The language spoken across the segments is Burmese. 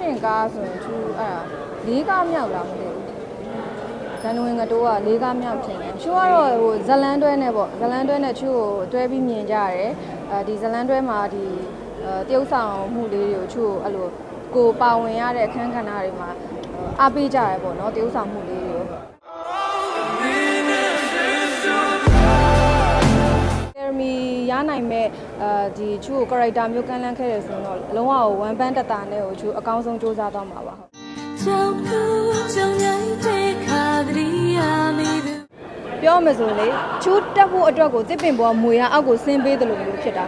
ရှင်ကားဆိုရင်သူအဲ့ဒါလေးကားမြောက်လာမသိဘူးဇန်နဝါရီငတိုးကလေးကားမြောက်ထင်တယ်ချိုးကတော့ဟိုဇလန်တွဲနဲ့ပေါ့ဇလန်တွဲနဲ့ချိုးကိုတွဲပြီးမြင်ကြရတယ်အဲဒီဇလန်တွဲမှာဒီအဲတရုပ်ဆောင်မှုလေးတွေကိုချိုးကိုအဲ့လိုကိုပါဝင်ရတဲ့အခန်းကဏ္ဍတွေမှာအားပေးကြရပေါ့နော်တရုပ်ဆောင်မှုလေး ရနိုင်မဲ့အဲဒီချူကို character မျိုးကမ်းလှမ်းခဲ့ရဆိုရင်တော့လုံးဝကို one band တတာနဲ့ကိုချူအကောင်းဆုံးစူးစမ်းသွားမှာပါဟုတ်ကြောင်သူကြောင်ရိုင်းတဲ့ခါတည်းရမိသူပြောမယ်ဆိုရင်လေချူတက်ဖို့အတွက်ကိုတစ်ပင်ပေါ်ကမွေရအောက်ကိုဆင်းပေးတယ်လို့မျိုးဖြစ်တာ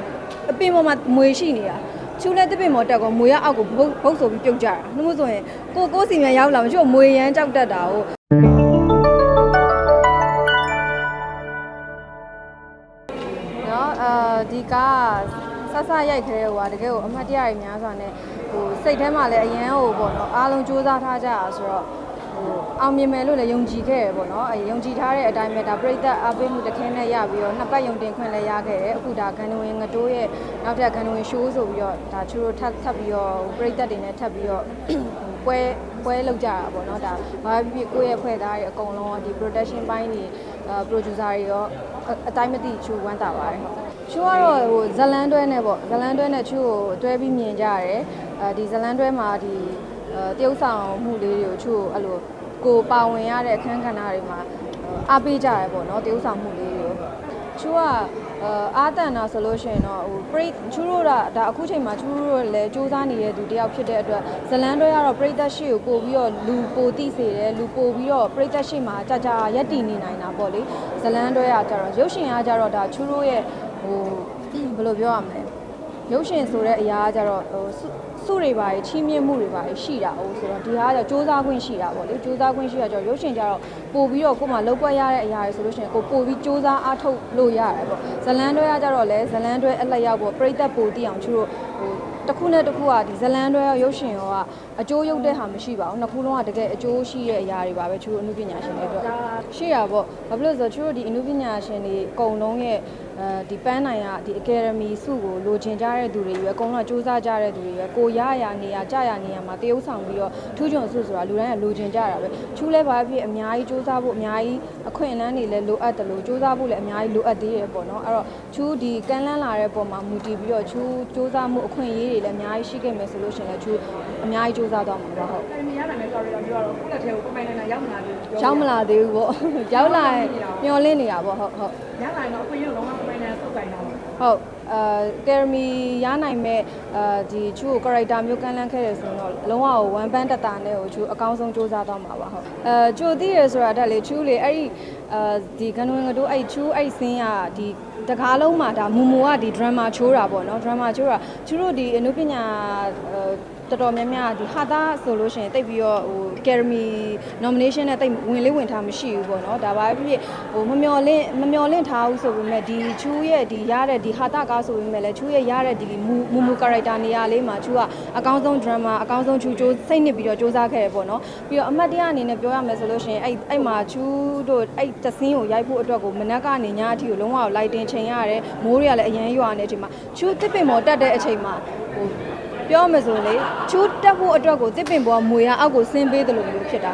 အပင်ပေါ်မှာမွေရှိနေတာချူလည်းတစ်ပင်ပေါ်တက်ကောမွေရအောက်ကိုဘုတ်ဘုတ်ဆိုပြီးပြုတ်ကြတာနှမို့ဆိုရင်ကိုကိုစီမြန်ရောက်လာမှချူကမွေရမ်းကြောက်တတ်တာကိုနော် ကားဆဆရိုက်ခဲဟိုဟာတကယ်ကိုအမှတ်တရတွေများစွာနဲ့ဟိုစိတ်ထဲမှာလည်းအရန်ဟိုပေါ့နော်အားလုံးစူးစမ်းထားကြတာဆိုတော့ဟိုအောင်မြင်မယ်လို့လည်းယုံကြည်ခဲ့ရပေါ့နော်အဲယုံကြည်ထားတဲ့အတိုင်းပဲဒါပြိသက်အားပေးမှုတစ်ခဲနဲ့ရပြီးတော့နှစ်ပတ်ယုံတင်ခွင့်လည်းရခဲ့တယ်အခုဒါဂန်နဝင်ငတိုးရဲ့နောက်ထပ်ဂန်နဝင်ရှိုးဆိုပြီးတော့ဒါသူတို့ထပ်ထပ်ပြီးတော့ပြိသက်တွေနဲ့ထပ်ပြီးတော့ပွဲပွဲလောက်ကြတာပေါ့နော်ဒါဘာဖြစ်ဖြစ်ကိုယ့်ရဲ့ဖွဲ့သားတွေအကုန်လုံးကဒီ production ပိုင်းတွေအဲ producer တွေရောအအတိုင်းမသိချူဝမ်းတာပါတယ် ချူကတော့ဟိုဇလန်တွဲနဲ့ပေါ့ဇလန်တွဲနဲ့ချူကိုတွဲပြီးမြင်ကြရတယ်အဲဒီဇလန်တွဲမှာဒီအဲတရုပ်ဆောင်မှုလေးတွေကိုချူကိုအဲ့လိုကိုပါဝင်ရတဲ့အခန်းကဏ္ဍတွေမှာအားပေးကြရပေါ့နော်တရုပ်ဆောင်မှုလေးတွေကိုချူကအာအာတန်တာဆိုလို့ရှိရင်တော့ဟိုပရိချူတို့ကဒါအခုချိန်မှာချူတို့လည်းစူးစမ်းနေတဲ့သူတယောက်ဖြစ်တဲ့အတွက်ဇလန်တွဲကတော့ပရိသတ်ရှိကိုပို့ပြီးတော့လူပိုတိစေတယ်လူပို့ပြီးတော့ပရိသတ်ရှိမှာကြာကြာရက်တည်နေနိုင်တာပေါ့လေဇလန်တွဲကကြတော့ရုပ်ရှင်ကကြတော့ဒါချူတို့ရဲ့ဟို ဘယ်လိုပြောရမလဲရုပ်ရှင်ဆိုတဲ့အရာကကြတော့ဟိုစုစုတွေပါချီးမြှင့်မှုတွေပါရှိတာ哦ဆိုတော့ဒီဟာကကြိုးစားခွင့်ရှိတာပေါ့လေကြိုးစားခွင့်ရှိတာကြတော့ရုပ်ရှင်ကြတော့ပို့ပြီးတော့ကိုယ်မှလောက်ွက်ရတဲ့အရာတွေဆိုလို့ရှိရင်ကိုပို့ပြီးကြိုးစားအားထုတ်လို့ရတယ်ပေါ့ဇလန်တွဲကကြတော့လေဇလန်တွဲအလက်ရောက်ပေါ့ပြိသက်ပို့တည်အောင်ချူတို့ဟိုတစ်ခုနဲ့တစ်ခုကဒီဇလန်တွဲရောရုပ်ရှင်ရောကအကျိုးရုပ်တဲ့ဟာမရှိပါဘူးနှစ်ခုလုံးကတကယ်အကျိုးရှိတဲ့အရာတွေပါပဲချူတို့အမှုပညာရှင်တွေအတွက်ရှိရပေါ့ဘာဖြစ်လို့လဲဆိုတော့ချူတို့ဒီအမှုပညာရှင်တွေအကုန်လုံးရဲ့အဲဒီပန်းနိုင်ကဒီ academy စုကိုလိုချင်ကြတဲ့သူတွေရွယ်အကုန်လုံးကစူးစမ်းကြတဲ့သူတွေရွယ်ကိုရရနေရကြရနေရမှာတရုပ်ဆောင်ပြီးတော့ထူးချွန်စုဆိုတာလူတိုင်းကလိုချင်ကြတာပဲချူလဲဘာဖြစ်အများကြီးစူးစမ်းဖို့အများကြီးအခွင့်အလမ်းတွေလည်းလိုအပ်တယ်လို့စူးစမ်းဖို့လည်းအများကြီးလိုအပ်သေးတယ်ပေါ့နော်အဲ့တော့ချူဒီကန်းလန်းလာတဲ့ပုံမှာမူတည်ပြီးတော့ချူစူးစမ်းမှုအခွင့်အရေးတွေလည်းအများကြီးရှိခဲ့မယ်ဆိုလို့ရှိရင်လည်းချူအများကြီးစူးစမ်းသွားမှာပါဟုတ်ကယ်မီရနိုင်မဲ့ sorry တော့ပြောတော့ခုလက်ထဲကိုပုံမှန်နိုင်ရောက်မလာဘူးပြောရောက်မလာသေးဘူးပေါ့ရောက်လာရင်မျောလင့်နေတာပေါ့ဟုတ်ဟုတ် ရလာရင်တော့အခွင့်အရေးလုံးဝပုံမှန်နိုင်ဆုတ်ကိုင်တာပါဟုတ်အာကယ်မီရနိုင်မဲ့အာဒီချူကို character မျိုးကမ်းလှမ်းခဲ့ရဆိုရင်တော့လုံးဝကို one band တတာနဲ့ကိုချူအကောင်းဆုံးစူးစမ်းသွားမှာပါဟုတ်အဲချူသိရဆိုတာတက်လေချူလေအဲ့ဒီအာဒီကနဝင်ကတို့အဲ့ချူအဲ့စင်းကဒီတကားလုံးမှာဒါမူမူကဒီ drama ချိုးတာပေါ့နော် drama ချိုးတာချူတို့ဒီအနုပညာအဲ တော်တော်များများဒီဟာသားဆိုလို့ရှိရင်တိတ်ပြီးတော့ဟို Academy nomination နဲ့တိတ်ဝင်လေးဝင်ထားမရှိဘူးပေါ့နော်ဒါပါဖြစ်ဖြစ်ဟိုမမျော်လင့်မမျော်လင့်ထားဘူးဆိုပေမဲ့ဒီချူရဲ့ဒီရတဲ့ဒီဟာသားကားဆိုပေမဲ့လည်းချူရဲ့ရတဲ့ဒီမူမူမူ character နေရာလေးမှာချူကအကောင်းဆုံး drama အကောင်းဆုံးချူချိုးစိတ်နစ်ပြီးတော့စူးစမ်းခဲ့ရပေါ့နော်ပြီးတော့အမှတ်တရအနေနဲ့ပြောရမယ်ဆိုလို့ရှိရင်အဲ့အဲ့မှာချူတို့အဲ့တဆင်းကိုရိုက်ဖို့အတွက်ကိုမနက်ကနေညအထိကိုလုံးဝလိုက်တင်ချိန်ရတယ်မိုးတွေကလည်းအရန်ရွာနေတဲ့အချိန်မှာချူတစ်ပင်ပေါ်တက်တဲ့အချိန်မှာဟို ပြောမယ်ဆိုရင်လေချူးတက်ဖို့အတွက်ကိုတစ်ပင်ပေါ်ကမွေရအောက်ကိုဆင်းပေးတယ်လို့မျိုးဖြစ်တာ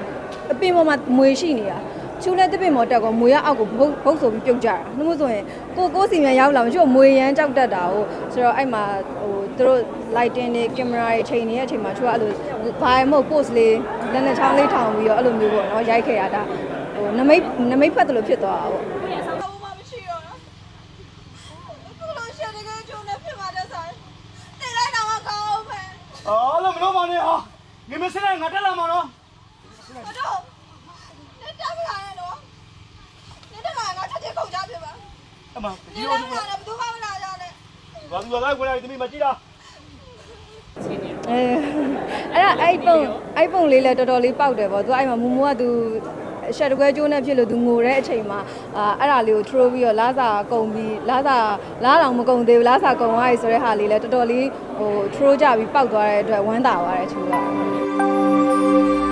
အပင်ပေါ်မှာမွေရှိနေတာချူးလည်းတစ်ပင်ပေါ်တက်ကောမွေရအောက်ကိုဘုတ်ဘုတ်ဆိုပြီးပြုတ်ကြတာနှမို့ဆိုရင်ကိုကိုစီမြန်ရောက်လာမှကျို့မွေရမ်းကြောက်တတ်တာကိုဆိုတော့အဲ့မှာဟိုသူတို့ lighting တွေ camera တွေချိန်နေတဲ့အချိန်မှာချူကအဲ့လိုဘာမှမဟုတ် post လေးလက်နဲ့ချောင်းလေးထောင်ပြီးတော့အဲ့လိုမျိုးပေါ့နော်ရိုက်ခဲ့ရတာဟိုနမိတ်နမိတ်ဖတ်တယ်လို့ဖြစ်သွားတာပေါ့ အော်လို့ မလို့ပါနဲ့ဟာငမစနေငါတက်လာမှာနော်အမဒီလိုဘာသူကကိုယ်တိုင်တမီမကြည့်တာအဲအဲ့ဒါအဲ့ပုံအဲ့ပုံလေးလည်းတော်တော်လေးပေါက်တယ်ပေါ့သူအဲ့မှာမူမူကသူ ရှက်တကွဲကျိုးနဲ့ဖြစ်လို့သူငိုတဲ့အချိန်မှာအာအဲ့ဒါလေးကို throw ပြီးတော့လာစာကုံပြီးလာစာလာတောင်မကုံသေးဘူးလာစာကုံသွားပြီဆိုတဲ့ဟာလေးလည်းတော်တော်လေးဟို throw ကြပြီးပေါက်သွားတဲ့အတွက်ဝမ်းသာသွားတယ်ချူက